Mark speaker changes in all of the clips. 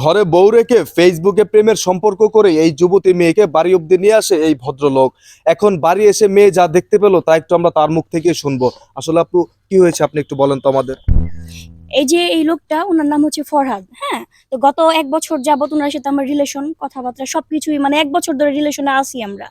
Speaker 1: ঘরে বউ রেখে ফেসবুকে প্রেমের সম্পর্ক করে এই যুবতী মেয়েকে বাড়ি অব্দি নিয়ে আসে এই ভদ্রলোক। এখন বাড়ি এসে মেয়ে যা দেখতে পেল তা একটু আমরা তার মুখ থেকে শুনব। আসলে আপু, কি হয়েছে? আপনি একটু বলেন তো আমাদের।
Speaker 2: এই যে এই লোকটা, ওনার নাম হচ্ছে ফরহাদ হ্যাঁ? তো গত এক বছর যাবত ওনার সাথে আমার রিলেশন কথাবার্তা সবকিছুই মানে এক বছর ধরে রিলেশনে আছি আমরা।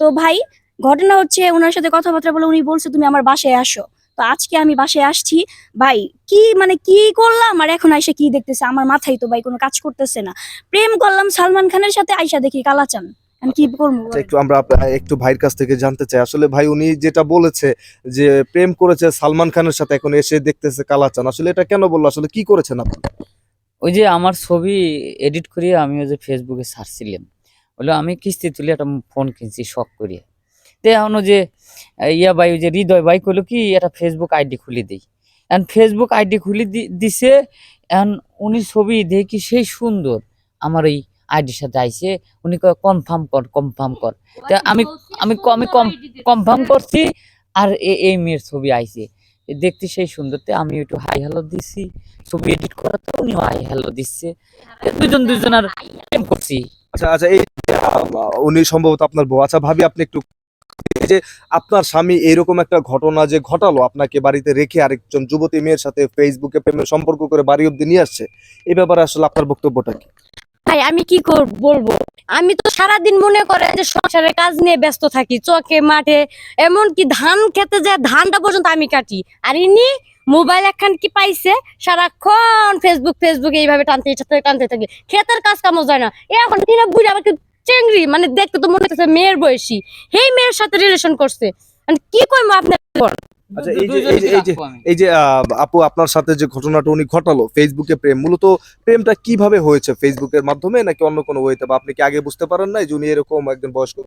Speaker 2: তো ভাই, ঘটনা হচ্ছে ওনার সাথে কথাবার্তা বলে উনি বলছে, তুমি আমার বাসায় আসো। তো আজকে আমি বাসায় আসছি। ভাই কি মানে কি করলাম? আর এখন আইসা কি দেখতেছে? আমার মাথায় তো ভাই কোনো কাজ করতেছে না। প্রেম করলাম সালমান খানের সাথে আইসা দেখি কালাচান। আমি কি করব
Speaker 1: একটু আমরা একটু ভাইয়ের কাছ থেকে জানতে চাই। আসলে ভাই উনি যেটা বলেছে যে প্রেম করেছে সালমান খানের সাথে এখন এসে দেখতেছে কালাচান। আসলে এটা কেন বলল? আসলে কি করেছেন আপনি?
Speaker 3: ওই যে আমার ছবি এডিট করিয়ে আমি ওই যে ফেসবুকে বলে আমি কিস্তি তুলে একটা ফোন কিনছি শখ করিয়ে। তো যে ইয়া বাই যে হৃদয় বাই কইলো কি একটা ফেসবুক আইডি খুলে দিই। এখন ফেসবুক আইডি খুলে দি- দিছে এখন উনি ছবি দেখি সেই সুন্দর আমার ওই আইডির সাথে আইসে উনি কনফার্ম কর কনফার্ম কর। তা আমি আমি আমি কম কনফার্ম করছি আর এ- এই মেয়ের ছবি আইছে। দেখতে সেই সুন্দর তে আমি একটু হাই হ্যালো দিছি ছবি এডিট করা তো উনি হাই হ্যালো দিচ্ছে। দুজন দুজন আর প্রেম করছি।
Speaker 1: আচ্ছা আচ্ছা এই উনি সম্ভবত আপনার বউ। আচ্ছা ভাবি আপনি একটু যে আপনার স্বামী এরকম একটা ঘটনা যে ঘটালো, আপনাকে বাড়িতে রেখে আরেকজন যুবতী মেয়ের সাথে ফেসবুকে প্রেমের সম্পর্ক করে বাড়ি অব্দি নিয়ে আসছে এই ব্যাপারে আসলে আপনার বক্তব্যটা কি?
Speaker 4: ভাই, আমি কি বলব? আমি তো সারাদিন মনে করে যে সংসারের কাজ নিয়ে ব্যস্ত থাকি, চকে, মাঠে এমন কি ধান খেতে যায়, ধানটা পর্যন্ত আমি কাটি। আর ইনি মোবাইল একখান কি পাইছে, সারাক্ষণ ফেসবুক ফেসবুক এইভাবে টানতে টানতে টানতে থাকি। ক্ষেতের কাজ কামও যায় না। এ এখন কিনা বুঝে আমাকে চেংড়ি মানে দেখতে তো মনে হচ্ছে মেয়ের বয়সী। সেই মেয়ের সাথে রিলেশন করছে। মানে কি কইম আপনার
Speaker 1: আচ্ছা এই যে এই যে এই আপু আপনার সাথে যে ঘটনাটা উনি ঘটালো ফেসবুকে প্রেম মূলত প্রেমটা কীভাবে হয়েছে ফেসবুকের মাধ্যমে নাকি অন্য কোনো ওয়েতে বা আপনি কি আগে বুঝতে পারেন না যে উনি এরকম একজন বয়স্ক